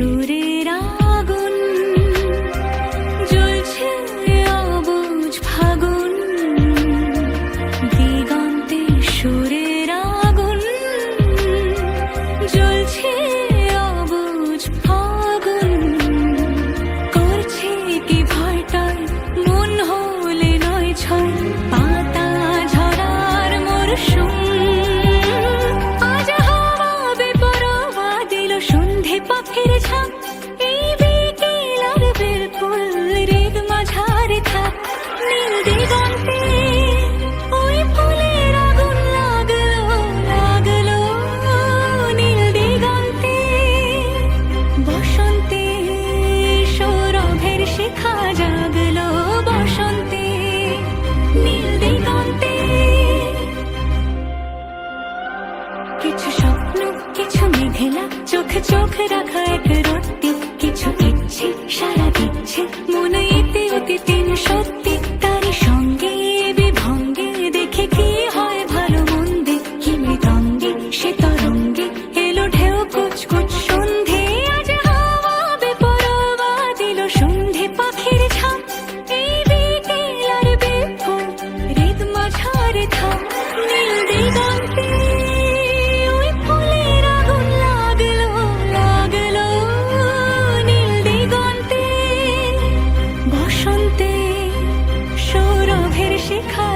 Trudy. কিছু স্বপ্ন কিছু মেঘেলা চোখে চোখ রাখা এক রত্তি বসন্তে সৌরভের শিখা